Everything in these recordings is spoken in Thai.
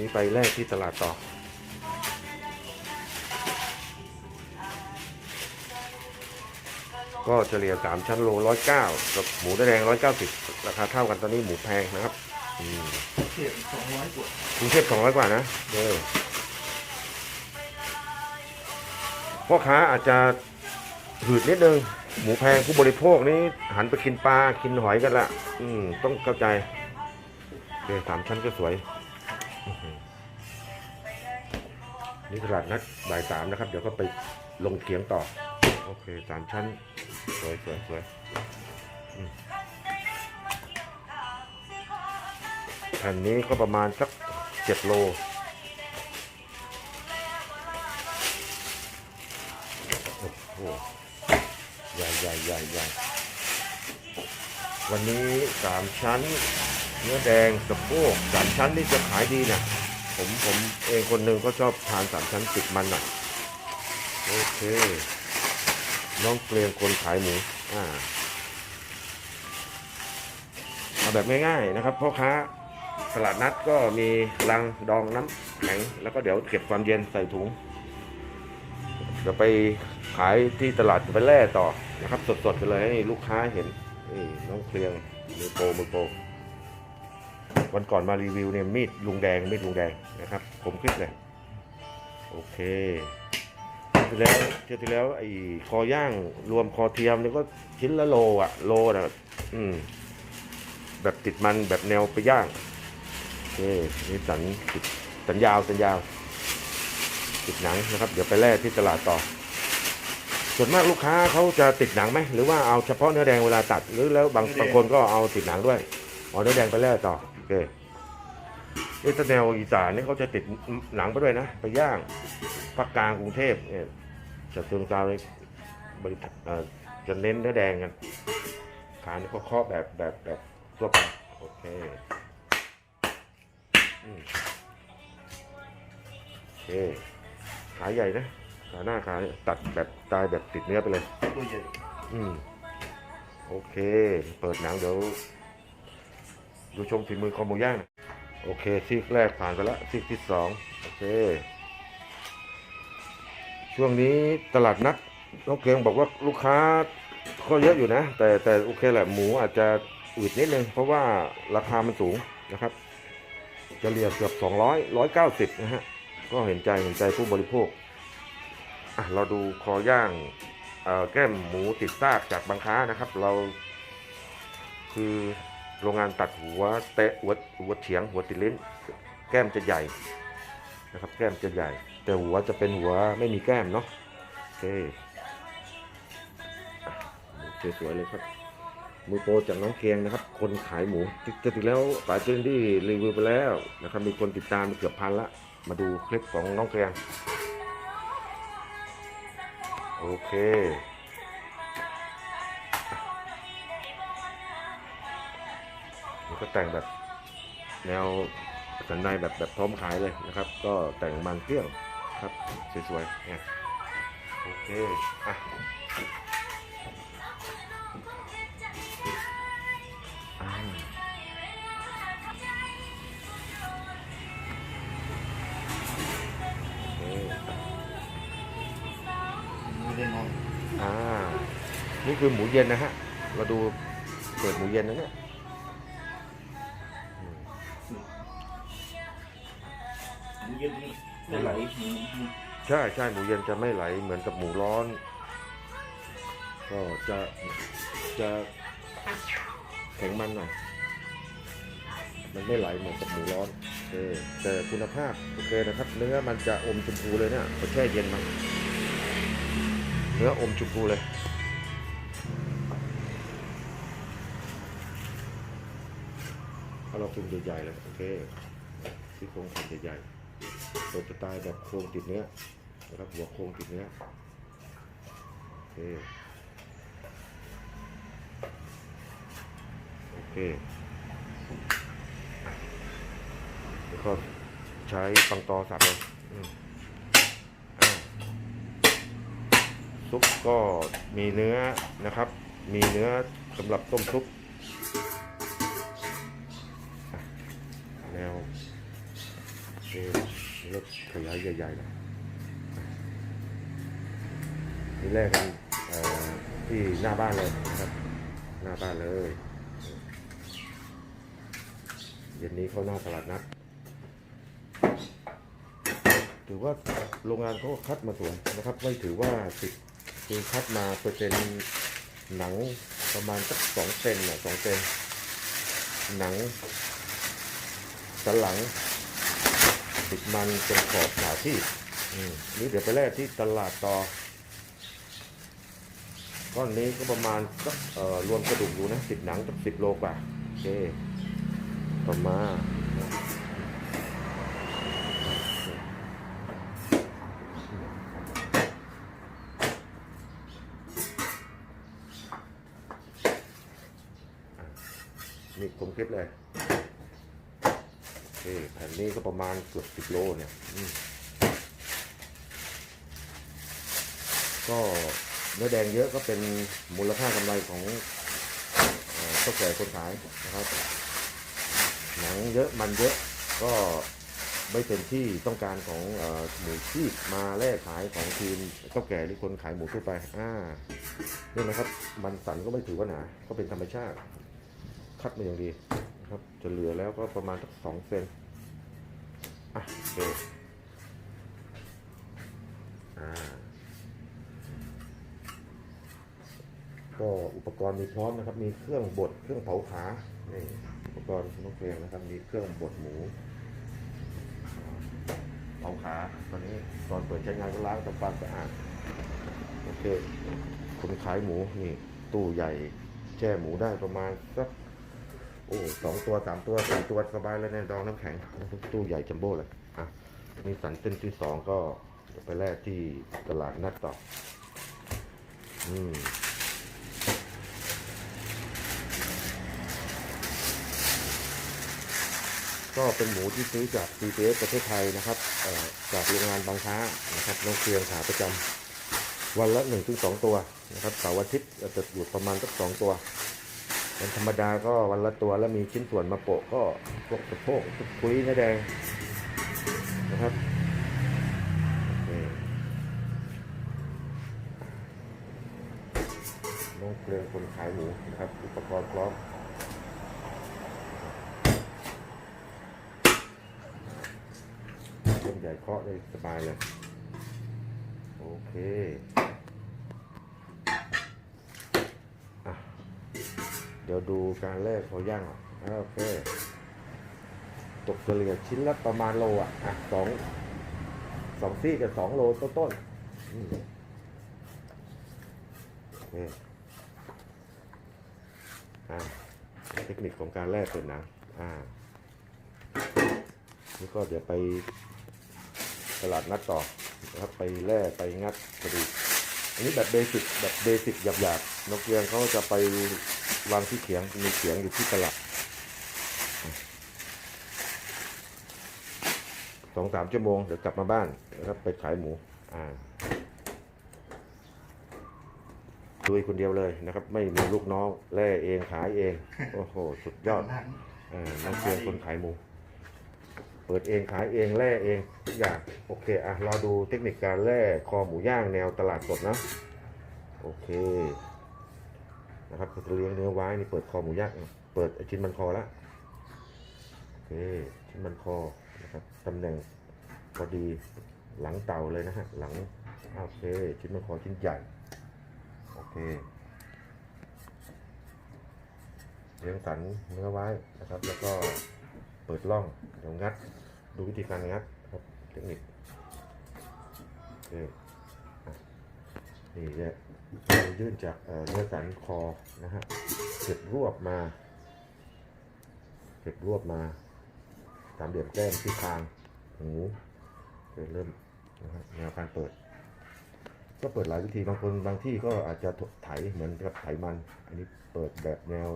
นี้ไปแรกที่ตลาดต่อ ก็เฉลี่ย3ชั้นโล109กับหมูเนื้อแดง190ราคาเท่ากันตอนนี้หมูแพงนะครับอืมเทียบสองร้อยกว่ากรุงเทพ200กว่านะเด้อพ่อค้าอาจจะหืดนิดนึง หมูแพงผู้บริโภคนี่หันไปกินปลากินหอยกันละอืมต้องเข้าใจโอเคสามชั้นก็สวย นี่ตลาดนัดบ่ายสามนะครับ เดี๋ยวก็ไปลงเขียงต่อ โอเคสามชั้น สวยสวยสวยแผ่นนี้ก็ประมาณสักเจ็ดโลโอ้โหใหญ่ใหญ่ใหญ่ใหญ่วันนี้สามชั้น เนื้อแดงสะโพกสามชั้นนี่จะขายดีนะ ผมผมเองคนหนึ่งก็ชอบทานสามชั้นติดมันหน่อยโอเค น้องเกลียงคนขายหมูอ่าเอาแบบง่ายๆนะครับพ่อค้าตลาดนัดก็มีลังดองน้ำแข็งแล้วก็เดี๋ยวเก็บความเย็นใส่ถุงเดี๋ยวไปขายที่ตลาดไปแล่ต่อนะครับ สดๆไปเลยให้ลูกค้าเห็นนี่น้องเคลียงมือโปมือโป วันก่อนมารีวิวเนี่ยมีดลุงแดงมีดลุงแดงนะครับ ผมคลิปเลยโอเคเที่ยวที่แล้วเที่ยวที่แล้วไอ้คอย่างรวมคอเทียมนี่ก็ชิ้นละโลอะโลนะอืมแบบติดมันแบบแนวไปย่างโอเคนี่สันติดสันยาวสันยาวติดหนังนะครับ เดี๋ยวไปแล่ที่ตลาดต่อ ส่วนมากลูกค้าเขาจะติดหนังไหมหรือว่าเอาเฉพาะเนื้อแดงเวลาตัดหรือแล้วบางบางคนก็เอาติดหนังด้วยเอาเนื้อแดงไปแล่ต่อ เคนี่ถ้าแนวอีสานนี่เขาจะติดหนังไปด้วยนะ ไปย่างภาคกลางกรุงเทพเนี่ยจะเชิงเซาเลยบริเอ่อจะเน้นเนื้อแดงกันขานี่ก็เคาะแบบแบบแบบทั่วไปโอเคอืมโอเคขาใหญ่นะขาหน้าขาเนี่ยตัดแบบตายแบบติดเนื้อไปเลยตัวใหญ่อืมโอเค เปิดหนังเดี๋ยว ดูชมฝีมือคอหมูย่างนะโอเคซีกแรกผ่านไปแล้วซีกที่สองโอเค ช่วงนี้ตลาดนัดน้องเกงบอกว่าลูกค้าก็เยอะอยู่นะ แต่แต่โอเคแหละหมูอาจจะอืดนิดนึง เพราะว่าราคามันสูงนะครับจะเฉลี่ยเกือบ200 190 นะฮะ ก็เห็นใจเห็นใจผู้บริโภค อะ เราดูคอย่างแก้มหมูติดซากจากบางค้านะครับ เราคือ โรงงานตัดหัวเตะหัวหัวเฉียงหัวติดลิ้น แก้มจะใหญ่นะครับ แก้มจะใหญ่ แต่หัวจะเป็นหัวไม่มีแก้มเนาะโอเคสวยๆเลยครับมือโปรจากน้องเคียงนะครับ คนขายหมูจะถึงแล้วปลายเจนที่รีวิวไปแล้วนะครับ มีคนติดตามเกือบพันละ มาดูคลิปของน้องเคียงโอเค ก็แต่งแบบแนวสันในแบบแบบพร้อมขายเลยนะครับ ก็แต่งมันเครื่องครับสวยๆเนี่ยโอเคอะอ่าโอเคไม่ได้นอนอ่านี่คือหมูเย็นนะฮะเราดูเปิดหมูเย็นนะเนี่ย เย็นไม่ไหลใช่ใช่หมูเย็นจะไม่ไหลเหมือนกับหมูร้อน ก็จะจะแข็งมันหน่อยมันไม่ไหลเหมือนกับหมูร้อนโอเคแต่คุณภาพโอเคนะครับ เนื้อมันจะอมชมพูเลยเนี่ยพอแช่เย็นมันเนื้ออมชมพูเลยถ้าเราเป็นใหญ่ๆเลยโอเคที่โครงแผ่นใหญ่ๆ เปิดสไตล์แบบโครงติดเนื้อนะครับหัวโครงติดเนื้อโอเคโอเคแล้วก็ใช้ปังตอสับเลยอืมซุปก็มีเนื้อนะครับ มีเนื้อสำหรับต้มซุป ขยายใหญ่ๆเลยนี่แรกกันที่หน้าบ้านเลยนะครับ หน้าบ้านเลยเย็นนี้เข้าหน้าตลาดนัดถือว่าโรงงานเขาคัดมาสวยนะครับ ไม่ถือว่าติดคือคัดมาเปอร์เซ็นต์หนังประมาณสักสองเซนน่ะสองเซนหนังสันหลัง ติดมันเป็นขอบขาที่อืมนี่เดี๋ยวไปแลกที่ตลาดต่อ ก้อนนี้ก็ประมาณสักเอ่อรวมกระดูกอยู่นะติดหนังสักสิบโลกว่าโอเคต่อมานี่ผมคิดเลย แผ่นนี้ก็ประมาณเกือบสิบโลเนี่ยก็เนื้อแดงเยอะก็เป็นมูลค่ากำไรของเจ้าแก่คนขายนะครับ หนังเยอะมันเยอะก็ไม่เป็นที่ต้องการของออหมูชีพมาแลกขายของทีมเจ้าแก่หรือคนขายหมูทั่วไปอ่านี่นะครับ มันสันก็ไม่ถือว่าหนา ก็เป็นธรรมชาติ คัดมาอย่างดี นะครับ จะเหลือแล้วก็ประมาณสักสองเซนอะโอเคอ่าก็อุปกรณ์มีพร้อมนะครับ มีเครื่องบด เครื่องเผาขานี่อุปกรณ์น้องเพลงนะครับ มีเครื่องบดหมูเผาขาตอนนี้ตอนเปิดใช้งานก็ล้างทำความสะอาดโอเคคนขายหมูนี่ตู้ใหญ่แช่หมูได้ประมาณสัก โอ้สองตัวสามตัวสี่ตัวสบายเลยในดองน้ำแข็งตู้ใหญ่จัมโบ้เลยอะมีสันเส้นที่สองก็ไปแลกที่ตลาดนัดต่ออืมก็เป็นหมูที่ซื้อจาก CPS ประเทศไทยนะครับ จากโรงงานบางค้านะครับน้องเคียงขาประจำวันละหนึ่งถึงสองตัวนะครับเสาร์อาทิตย์จะอยู่ประมาณสักสองตัว วันธรรมดาก็วันละตัวแล้วมีชิ้นส่วนมาโปะก็พวกสะโพกพวกคุยนื้อแดงนะครับน้องเคียงคนขายหมูนะครับ อุปกรณ์พร้อมเส้นใหญ่เคาะได้สบายเลย โอเคอะ เดี๋ยวดูการแรกเขาย่างอะอะโอเค ตกเฉลี่ยชิ้นละประมาณโลอะอะสองสองซี่กับสองโลต้นต้นๆอืมโอเคอะเทคนิคของการแล่เป็นนังอ่านี่ก็เดี๋ยวไปตลาดนัดต่อนะครับไปแล่ไปงัดกระดูกอันนี้แบบเบสิกแบบเบสิกหยาบๆนกเรียงเขาจะไป วางที่เขียงมีเขียงอยู่ที่ตลาดสองสามชั่วโมงเดี๋ยวกลับมาบ้านนะครับไปขายหมูอ่าดุยคนเดียวเลยนะครับ ไม่มีลูกน้องแล่เองขายเอง โอ้โห สุดยอดน้องเชียงคนขายหมู เปิดเองขายเองแล่เองทุกอย่างโอเคอะรอดูเทคนิคการแล่คอหมูย่างแนวตลาดสดนะ โอเค นะครับจะเลี้ยงเนื้อไว้นี่เปิดคอหมูย่างเปิดชิ้นมันคอละโอเคชิ้นมันคอนะครับตำแหน่งพอดีหลังเต่าเลยนะฮะหลังโอเคชิ้นมันคอชิ้นใหญ่โอเคเลี้ยงสันเนื้อไว้นะครับ แล้วก็เปิดร่องเดี๋ยวงัด ดูวิธีการงัดครับเทคนิคโอเคนี่เนี่ย ยื่นจากเนื้อสันคอนะฮะเก็บรวบมา เก็บรวบมา ตามเหลี่ยมแก้มที่คางหูโอเริ่มนะฮะแนวการเปิด ก็เปิดหลายวิธีบางคนบางที่ก็อาจจะไถเหมือนกับไถมัน อันนี้เปิดแบบแนว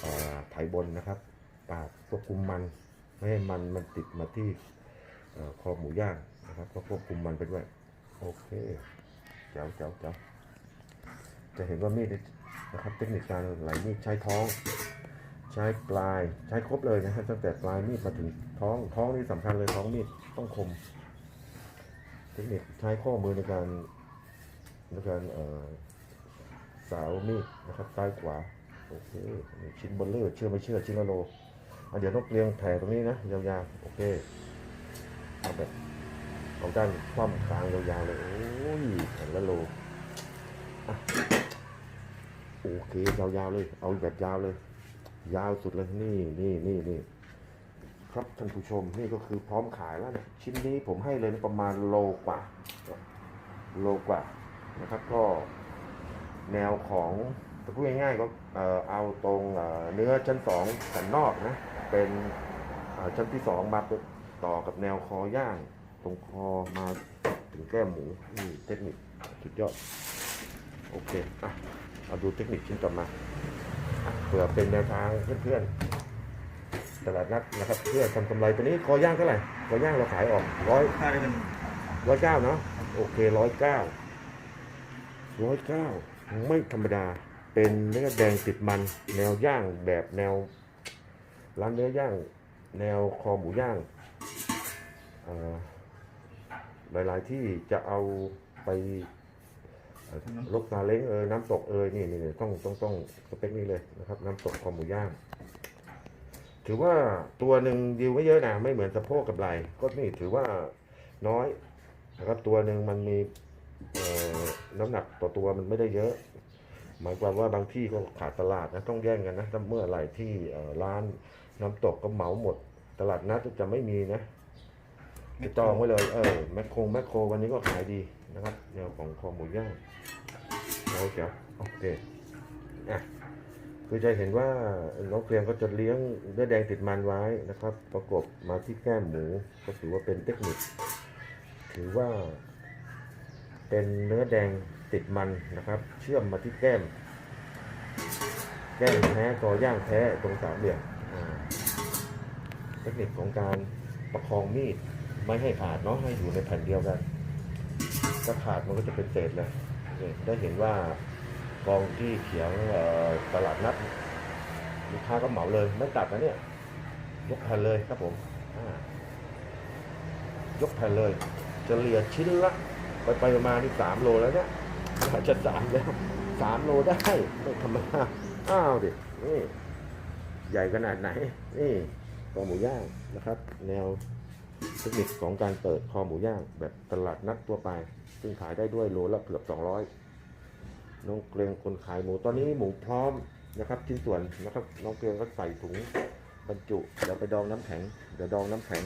เอ่อไถบนนะครับปาดควบคุมมันไม่ให้มันมันติดมาที่อคอหมูย่างนะครับ ก็ควบคุมมันไปด้วย โอเคเจ้าเจ้าเจ้า จะเห็นว่ามีดนะครับเทคนิคการไหลมีดใช้ท้อง ใช้ปลายใช้ครบเลยนะครับตั้งแต่ปลายมีดมาถึงท้องท้องนี่สำคัญเลยท้องมีดต้องคม เทคนิคใช้ข้อมือในการในการเอ่อสาวมีดนะครับซ้ายขวาโอเคชิ้นบนเลือร์เชื่อไม่เชื่อชิ้นละโลอะเดี๋ยวต้องเรียงแผ่ตรงนี้นะยาวๆโอเคเอาแบบเอาด้านคว่ำกลางยาวๆเลยโอ้ยแผ่นละโลอะ โอเคยาวๆเลย เอาแบบยาวเลย ยาวสุดเลยนี่นี่นี่นี่ครับท่านผู้ชมนี่ก็คือพร้อมขายแล้วเนี่ยชิ้นนี้ผมให้เลยนะประมาณโลกว่า โลกว่านะครับก็แนวของจะพูดง่ายๆก็เอ่อเอาตรงเนื้อชั้นสองสันนอกนะเป็นชั้นที่สองมาต่อกับแนวคอย่างตรงคอมาถึงแก้มหมูนี่เทคนิคสุดยอด โอเคอะ เอาดูเทคนิคชิ้นต่อมาเผื่อเป็นแนวทางเพื่อนๆตลาดนัดนะครับ เพื่อทำกำไรตัวนี้คอย่างเท่าไหร่คอย่างเราขายออกร้อยร้อยเก้าเนาะโอเคร้อยเก้าร้อยเก้าไม่ธรรมดาเป็นเนื้อแดงติดมัน แนวย่างแบบแนวร้านเนื้อย่าง แนวคอหมูย่างหลาย ๆ ที่จะเอาไป เอ่อลกซาเล้งเออน้ำตกเอยนี่นี่ต้องต้องต้องสเปคนี้เลยนะครับ น้ำตกคอหมูย่าง ถือว่าตัวหนึ่งดิวไม่เยอะนะไม่เหมือนสะโพกกับไหล่ก็นี่ถือว่าน้อยนะครับตัวหนึ่งมันมีน้ำหนักต่อตัวมันไม่ได้เยอะ หมายความว่าบางที่ก็ขาดตลาดนะต้องแย่งกันนะถ้าเมื่อไหร่ที่ร้านน้ำตกก็เหมาหมด ตลาดนัดจะไม่มีนะไปจองไว้เลยเออแมคโครแมคโครวันนี้ก็ขายดี นะครับแนวของคอหมูย่างโอเคโอเคอะคือจะเห็นว่าน้องเกรียงก็จะเลี้ยงเนื้อแดงติดมันไว้นะครับ ประกบมาที่แก้มหมูก็ถือว่าเป็นเทคนิค ถือว่า เป็นเนื้อแดงติดมันนะครับ เชื่อมมาที่แก้ม แก้มแท้กอย่างแท้ตรงสามเหลี่ยมเทคนิคของการประคองมีดไม่ให้ขาดเนาะให้อยู่ในแผ่นเดียวกัน ถ้าขาดมันก็จะเป็นเศษเลยนี่ได้เห็นว่ากองที่เขียงตลาดนัดลูกค้าก็เหมาเลยไม่ตัดนะเนี่ย ยกแผ่นเลยครับผม ยกแผ่นเลยจะเฉลี่ยชิ้นละ ไปไปมาๆนี่สามโลแล้วเนี่ยอาจะสามแล้วสามโลได้ไม่ธรรมดาอ้าวดินี่ใหญ่ขนาดไหน นี่คองหมูย่างนะครับ แนว เทคนิคของการเปิดคอหมูย่างแบบตลาดนัดทั่วไป ซึ่งขายได้ด้วยโลละเกือบ 200 น้องเกรียงคนขายหมูตอนนี้หมูพร้อมนะครับชิ้นส่วนนะครับน้องเกรียงก็ใส่ถุงบรรจุเดี๋ยวไปดองน้ำแข็งเดี๋ยวดองน้ำแข็ง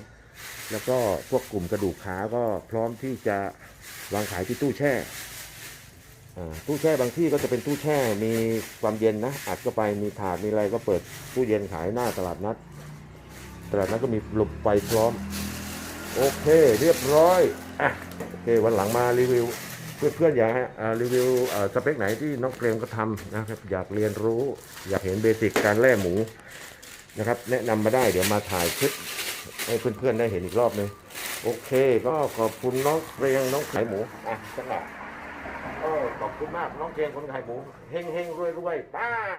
แล้วก็พวกกลุ่มกระดูกขาก็พร้อมที่จะวางขายที่ตู้แช่ตู้แช่บางที่ก็จะเป็นตู้แช่มีความเย็นนะอัดเข้าไปมีถาดมีอะไรก็เปิดตู้เย็นขายหน้าตลาดนัด ตลาดนัดก็มีหลบไฟพร้อม โอเคเรียบร้อยอะโอเควันหลังมารีวิว เพื่อนๆอยากให้อ่ารีวิวอ่าสเปคไหนที่น้องเกรมก็ทำนะครับอยากเรียนรู้ อยากเห็นเบสิกการแล่หมูนะครับ แนะนำมาได้เดี๋ยวมาถ่ายคลิปให้เพื่อนๆได้เห็นอีกรอบหนึงโอเค ก็ขอบคุณน้องเกรียงน้องขายหมูอะสำหรับก็ขอบคุณมากน้องเกรียงคนขายหมูเฮงเฮงรวยรวยๆป้า